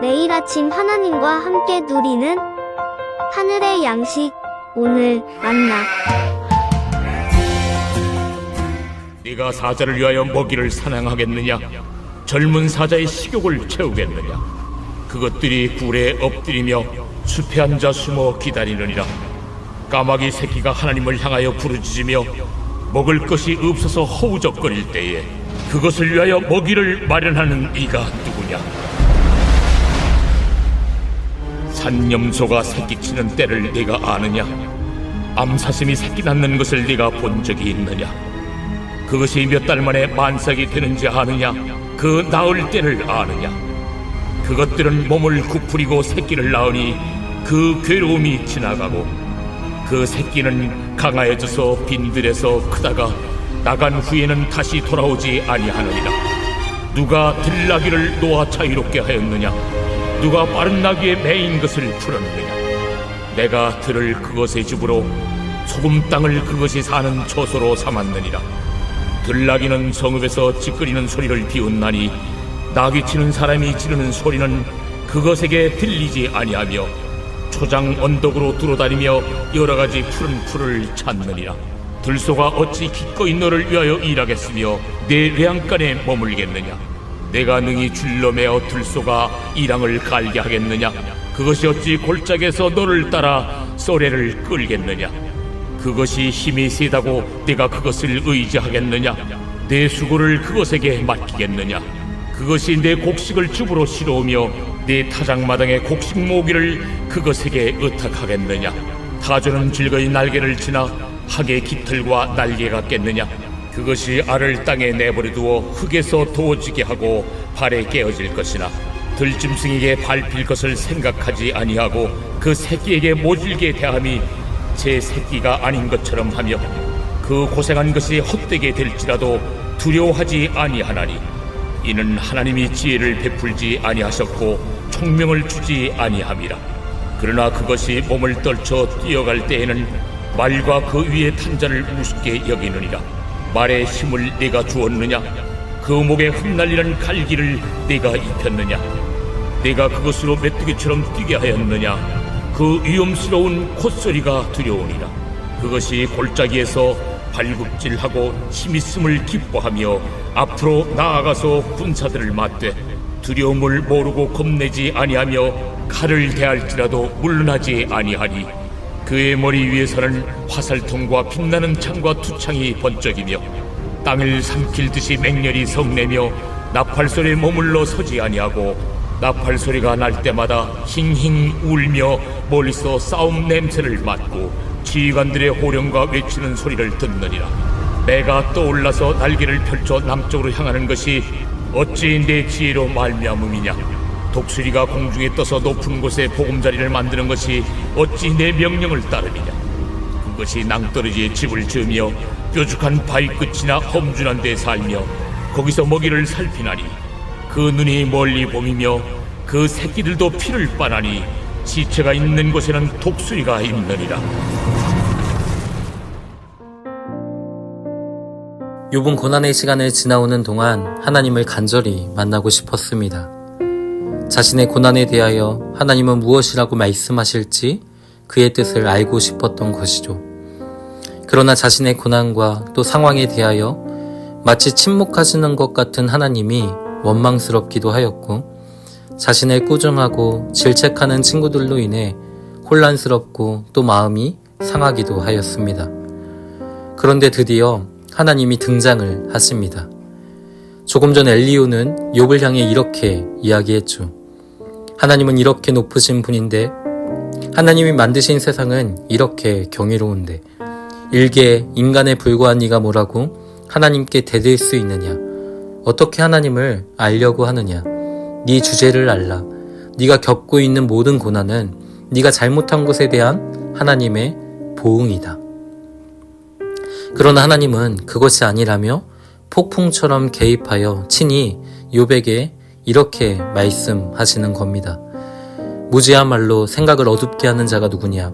매일 아침 하나님과 함께 누리는 하늘의 양식 오늘 만나 네가 사자를 위하여 먹이를 사냥하겠느냐? 젊은 사자의 식욕을 채우겠느냐? 그것들이 굴에 엎드리며 숲에 앉아 숨어 기다리느니라. 까마귀 새끼가 하나님을 향하여 부르짖으며 먹을 것이 없어서 허우적거릴 때에 그것을 위하여 먹이를 마련하는 이가 누구냐? 산염소가 새끼치는 때를 네가 아느냐? 암사슴이 새끼 낳는 것을 네가 본 적이 있느냐? 그것이 몇 달 만에 만삭이 되는지 아느냐? 그 나을 때를 아느냐? 그것들은 몸을 구부리고 새끼를 낳으니 그 괴로움이 지나가고 그 새끼는 강하여져서 빈들에서 크다가 나간 후에는 다시 돌아오지 아니하느니라. 누가 들나귀를 놓아 자유롭게 하였느냐? 누가 빠른 나귀의 매인 것을 풀었느냐? 내가 들을 그것의 집으로 소금 땅을 그것이 사는 처소로 삼았느니라. 들나귀는 성읍에서 찌끄리는 소리를 비웃나니 나귀 치는 사람이 지르는 소리는 그것에게 들리지 아니하며 초장 언덕으로 두루다니며 여러 가지 푸른 풀을 찾느니라 들소가 어찌 기꺼이 너를 위하여 일하겠으며 내 외양간에 머물겠느냐 내가 능히 줄로 매어 들소가 이랑을 갈게 하겠느냐 그것이 어찌 골짜기에서 너를 따라 쏘레를 끌겠느냐 그것이 힘이 세다고 내가 그것을 의지하겠느냐? 내 수고를 그것에게 맡기겠느냐? 그것이 내 곡식을 줍으로 실어오며 내 타작마당의 곡식 모기를 그것에게 의탁하겠느냐? 타조는 즐거이 날개를 지나 학의 깃털과 날개가 깼느냐? 그것이 알을 땅에 내버려 두어 흙에서 도어지게 하고 발에 깨어질 것이나 들짐승에게 밟힐 것을 생각하지 아니하고 그 새끼에게 모질게 대함이 제 새끼가 아닌 것처럼 하며 그 고생한 것이 헛되게 될지라도 두려워하지 아니하나니 이는 하나님이 지혜를 베풀지 아니하셨고 총명을 주지 아니함이라. 그러나 그것이 몸을 떨쳐 뛰어갈 때에는 말과 그 위에 탄자를 우습게 여기느니라 말의 힘을 네가 주었느냐? 그 목에 흩날리는 갈기를 네가 입혔느냐? 네가 그것으로 메뚜기처럼 뛰게 하였느냐? 그 위험스러운 콧소리가 두려우니라. 그것이 골짜기에서 발굽질하고 힘있음을 기뻐하며 앞으로 나아가서 군사들을 맞되 두려움을 모르고 겁내지 아니하며 칼을 대할지라도 물러나지 아니하니 그의 머리 위에서는 화살통과 빛나는 창과 투창이 번쩍이며 땅을 삼킬 듯이 맹렬히 성내며 나팔 소리에 머물러 서지 아니하고 나팔 소리가 날 때마다 힝힝 울며 멀리서 싸움 냄새를 맡고 지휘관들의 호령과 외치는 소리를 듣느니라. 내가 떠올라서 날개를 펼쳐 남쪽으로 향하는 것이 어찌 내 지혜로 말미암음이냐 독수리가 공중에 떠서 높은 곳에 보금자리를 만드는 것이 어찌 내 명령을 따르느냐 그것이 낭떠러지에 집을 지으며 뾰족한 바위 끝이나 험준한 데 살며 거기서 먹이를 살피나니 그 눈이 멀리 봄이며 그 새끼들도 피를 빨아니 시체가 있는 곳에는 독수리가 있느니라 욥은 고난의 시간을 지나오는 동안 하나님을 간절히 만나고 싶었습니다. 자신의 고난에 대하여 하나님은 무엇이라고 말씀하실지 그의 뜻을 알고 싶었던 것이죠. 그러나 자신의 고난과 또 상황에 대하여 마치 침묵하시는 것 같은 하나님이 원망스럽기도 하였고 자신을 꾸중하고 질책하는 친구들로 인해 혼란스럽고 또 마음이 상하기도 하였습니다. 그런데 드디어 하나님이 등장을 하십니다. 조금 전 엘리오는 욥을 향해 이렇게 이야기했죠. 하나님은 이렇게 높으신 분인데 하나님이 만드신 세상은 이렇게 경이로운데 일개 인간에 불과한 네가 뭐라고 하나님께 대들 수 있느냐? 어떻게 하나님을 알려고 하느냐? 네 주제를 알라. 네가 겪고 있는 모든 고난은 네가 잘못한 것에 대한 하나님의 보응이다. 그러나 하나님은 그것이 아니라며 폭풍처럼 개입하여 친히 욥에게 이렇게 말씀하시는 겁니다. 무지야말로 생각을 어둡게 하는 자가 누구냐?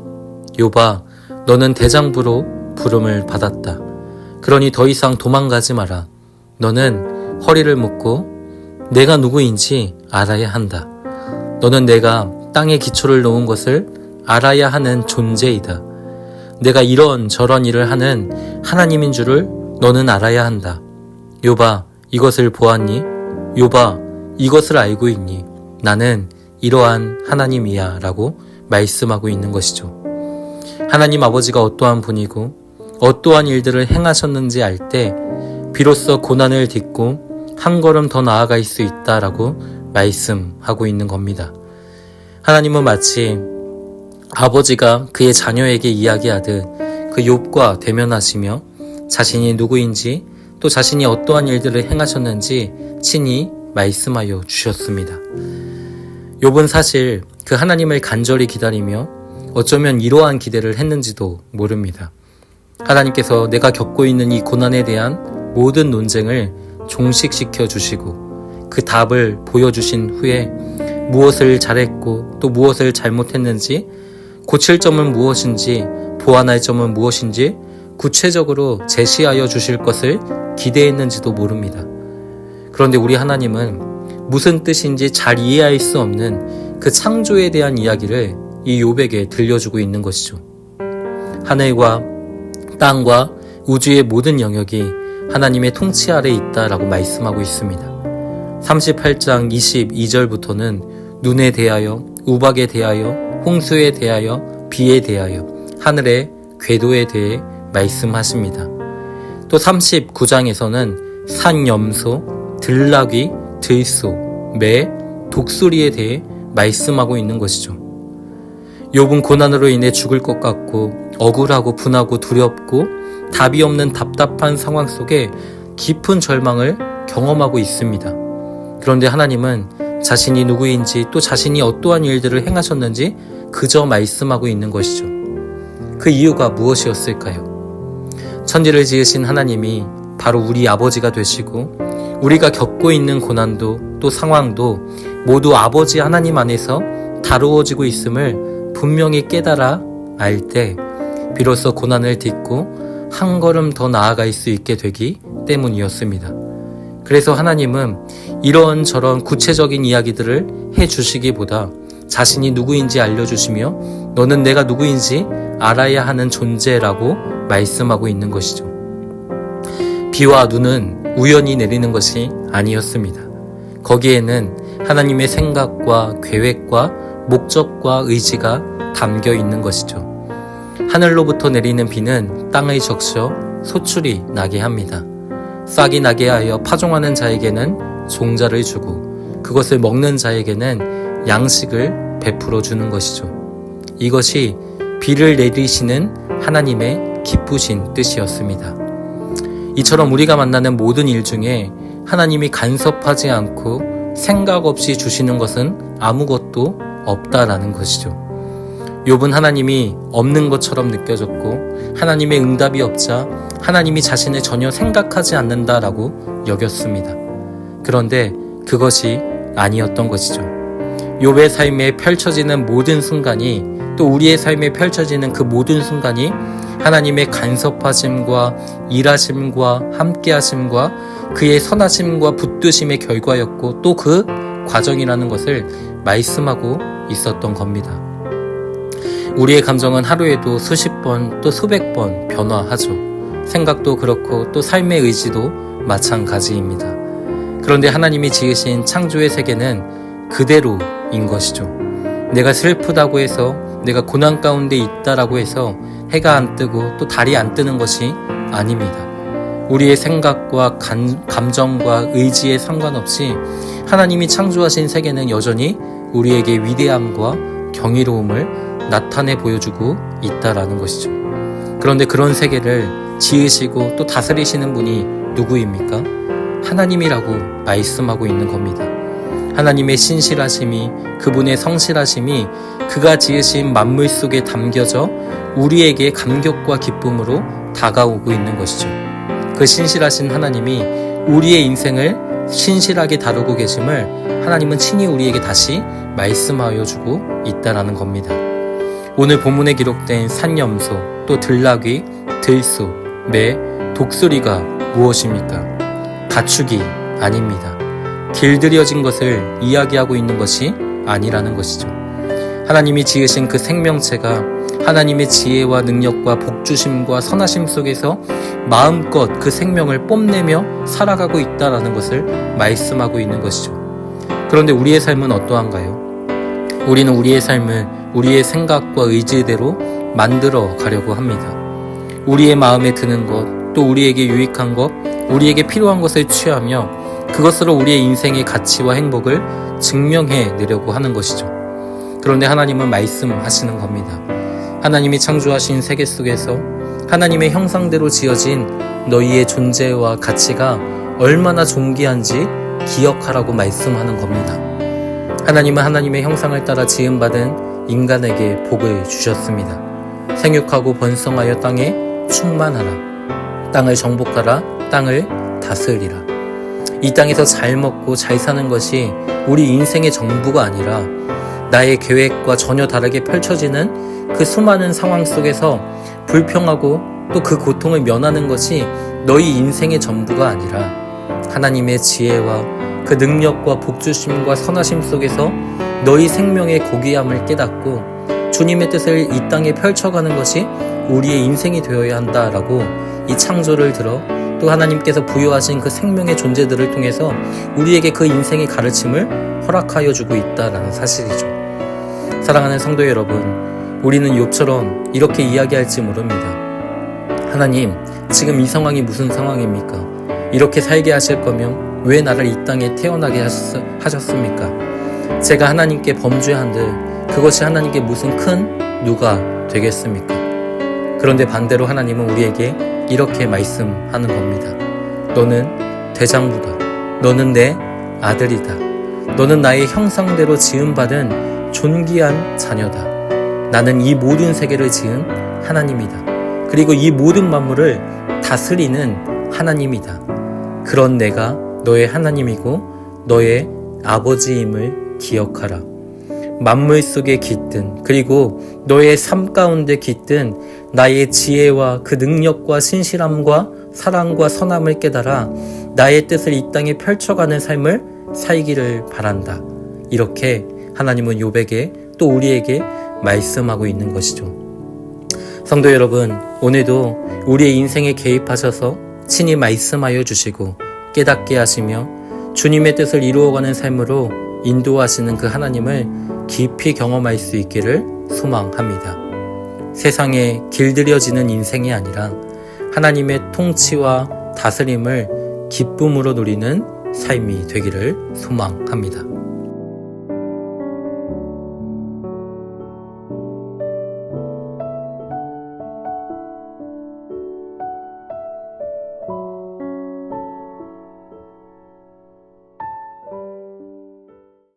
욥아, 너는 대장부로 부름을 받았다. 그러니 더 이상 도망가지 마라. 너는 허리를 묶고 내가 누구인지 알아야 한다. 너는 내가 땅에 기초를 놓은 것을 알아야 하는 존재이다. 내가 이런 저런 일을 하는 하나님인 줄을 너는 알아야 한다. 요바, 이것을 보았니? 요바, 이것을 알고 있니? 나는 이러한 하나님이야. 라고 말씀하고 있는 것이죠. 하나님 아버지가 어떠한 분이고, 어떠한 일들을 행하셨는지 알 때, 비로소 고난을 딛고 한 걸음 더 나아갈 수 있다라고 말씀하고 있는 겁니다. 하나님은 마치 아버지가 그의 자녀에게 이야기하듯 그 욥과 대면하시며 자신이 누구인지 또 자신이 어떠한 일들을 행하셨는지 친히 말씀하여 주셨습니다. 욥은 사실 그 하나님을 간절히 기다리며 어쩌면 이러한 기대를 했는지도 모릅니다. 하나님께서 내가 겪고 있는 이 고난에 대한 모든 논쟁을 종식시켜 주시고 그 답을 보여주신 후에 무엇을 잘했고 또 무엇을 잘못했는지 고칠 점은 무엇인지 보완할 점은 무엇인지 구체적으로 제시하여 주실 것을 기대했는지도 모릅니다. 그런데 우리 하나님은 무슨 뜻인지 잘 이해할 수 없는 그 창조에 대한 이야기를 이 욥에게 들려주고 있는 것이죠. 하늘과 땅과 우주의 모든 영역이 하나님의 통치 아래 있다라고 말씀하고 있습니다. 38장 22절부터는 눈에 대하여, 우박에 대하여, 홍수에 대하여, 비에 대하여, 하늘의 궤도에 대해 말씀하십니다. 또 39장에서는 산 염소, 들나귀, 들소, 매, 독수리에 대해 말씀하고 있는 것이죠. 욥은 고난으로 인해 죽을 것 같고 억울하고 분하고 두렵고 답이 없는 답답한 상황 속에 깊은 절망을 경험하고 있습니다. 그런데 하나님은 자신이 누구인지 또 자신이 어떠한 일들을 행하셨는지 그저 말씀하고 있는 것이죠. 그 이유가 무엇이었을까요? 천지를 지으신 하나님이 바로 우리 아버지가 되시고 우리가 겪고 있는 고난도 또 상황도 모두 아버지 하나님 안에서 다루어지고 있음을 분명히 깨달아 알 때 비로소 고난을 딛고 한 걸음 더 나아갈 수 있게 되기 때문이었습니다. 그래서 하나님은 이런 저런 구체적인 이야기들을 해 주시기보다 자신이 누구인지 알려주시며 너는 내가 누구인지 알아야 하는 존재라고 말씀하고 있는 것이죠. 비와 눈은 우연히 내리는 것이 아니었습니다. 거기에는 하나님의 생각과 계획과 목적과 의지가 담겨 있는 것이죠. 하늘로부터 내리는 비는 땅의 적셔 소출이 나게 합니다. 싹이 나게 하여 파종하는 자에게는 종자를 주고 그것을 먹는 자에게는 양식을 베풀어 주는 것이죠. 이것이 비를 내리시는 하나님의 기쁘신 뜻이었습니다. 이처럼 우리가 만나는 모든 일 중에 하나님이 간섭하지 않고 생각 없이 주시는 것은 아무것도 없다라는 것이죠. 욥은 하나님이 없는 것처럼 느껴졌고 하나님의 응답이 없자 하나님이 자신을 전혀 생각하지 않는다라고 여겼습니다. 그런데 그것이 아니었던 것이죠. 욥의 삶에 펼쳐지는 모든 순간이 또 우리의 삶에 펼쳐지는 그 모든 순간이 하나님의 간섭하심과 일하심과 함께하심과 그의 선하심과 붙드심의 결과였고 또 그 과정이라는 것을 말씀하고 있었던 겁니다. 우리의 감정은 하루에도 수십 번 또 수백 번 변화하죠. 생각도 그렇고 또 삶의 의지도 마찬가지입니다. 그런데 하나님이 지으신 창조의 세계는 그대로인 것이죠. 내가 슬프다고 해서 내가 고난 가운데 있다라고 해서 해가 안 뜨고 또 달이 안 뜨는 것이 아닙니다. 우리의 생각과 간, 감정과 의지에 상관없이 하나님이 창조하신 세계는 여전히 우리에게 위대함과 경이로움을 나타내 보여주고 있다라는 것이죠. 그런데 그런 세계를 지으시고 또 다스리시는 분이 누구입니까? 하나님이라고 말씀하고 있는 겁니다. 하나님의 신실하심이 그분의 성실하심이 그가 지으신 만물 속에 담겨져 우리에게 감격과 기쁨으로 다가오고 있는 것이죠. 그 신실하신 하나님이 우리의 인생을 신실하게 다루고 계심을 하나님은 친히 우리에게 다시 말씀하여 주고 있다라는 겁니다. 오늘 본문에 기록된 산염소, 또 들나귀, 들소, 매, 독수리가 무엇입니까? 가축이 아닙니다. 길들여진 것을 이야기하고 있는 것이 아니라는 것이죠. 하나님이 지으신 그 생명체가 하나님의 지혜와 능력과 복주심과 선하심 속에서 마음껏 그 생명을 뽐내며 살아가고 있다라는 것을 말씀하고 있는 것이죠. 그런데 우리의 삶은 어떠한가요? 우리는 우리의 삶을 우리의 생각과 의지대로 만들어 가려고 합니다. 우리의 마음에 드는 것, 또 우리에게 유익한 것, 우리에게 필요한 것을 취하며 그것으로 우리의 인생의 가치와 행복을 증명해 내려고 하는 것이죠. 그런데 하나님은 말씀하시는 겁니다. 하나님이 창조하신 세계 속에서 하나님의 형상대로 지어진 너희의 존재와 가치가 얼마나 존귀한지 기억하라고 말씀하는 겁니다. 하나님은 하나님의 형상을 따라 지음받은 인간에게 복을 주셨습니다. 생육하고 번성하여 땅에 충만하라. 땅을 정복하라. 땅을 다스리라. 이 땅에서 잘 먹고 잘 사는 것이 우리 인생의 전부가 아니라 나의 계획과 전혀 다르게 펼쳐지는 그 수많은 상황 속에서 불평하고 또 그 고통을 면하는 것이 너희 인생의 전부가 아니라 하나님의 지혜와 그 능력과 복주심과 선하심 속에서 너희 생명의 고귀함을 깨닫고 주님의 뜻을 이 땅에 펼쳐가는 것이 우리의 인생이 되어야 한다라고 이 창조를 들어 또 하나님께서 부여하신 그 생명의 존재들을 통해서 우리에게 그 인생의 가르침을 허락하여 주고 있다라는 사실이죠. 사랑하는 성도 여러분, 우리는 욥처럼 이렇게 이야기할지 모릅니다. 하나님, 지금 이 상황이 무슨 상황입니까? 이렇게 살게 하실 거면 왜 나를 이 땅에 태어나게 하셨, 하셨습니까? 제가 하나님께 범죄한들 그것이 하나님께 무슨 큰 누가 되겠습니까? 그런데 반대로 하나님은 우리에게 이렇게 말씀하는 겁니다. 너는 대장부다. 너는 내 아들이다. 너는 나의 형상대로 지음받은 존귀한 자녀다. 나는 이 모든 세계를 지은 하나님이다. 그리고 이 모든 만물을 다스리는 하나님이다. 그런 내가 너의 하나님이고 너의 아버지임을 기억하라. 만물 속에 깃든 그리고 너의 삶 가운데 깃든 나의 지혜와 그 능력과 신실함과 사랑과 선함을 깨달아 나의 뜻을 이 땅에 펼쳐가는 삶을 살기를 바란다. 이렇게 하나님은 요백에 또 우리에게 말씀하고 있는 것이죠. 성도 여러분, 오늘도 우리의 인생에 개입하셔서 친히 말씀하여 주시고 깨닫게 하시며 주님의 뜻을 이루어가는 삶으로 인도하시는 그 하나님을 깊이 경험할 수 있기를 소망합니다. 세상에 길들여지는 인생이 아니라 하나님의 통치와 다스림을 기쁨으로 누리는 삶이 되기를 소망합니다.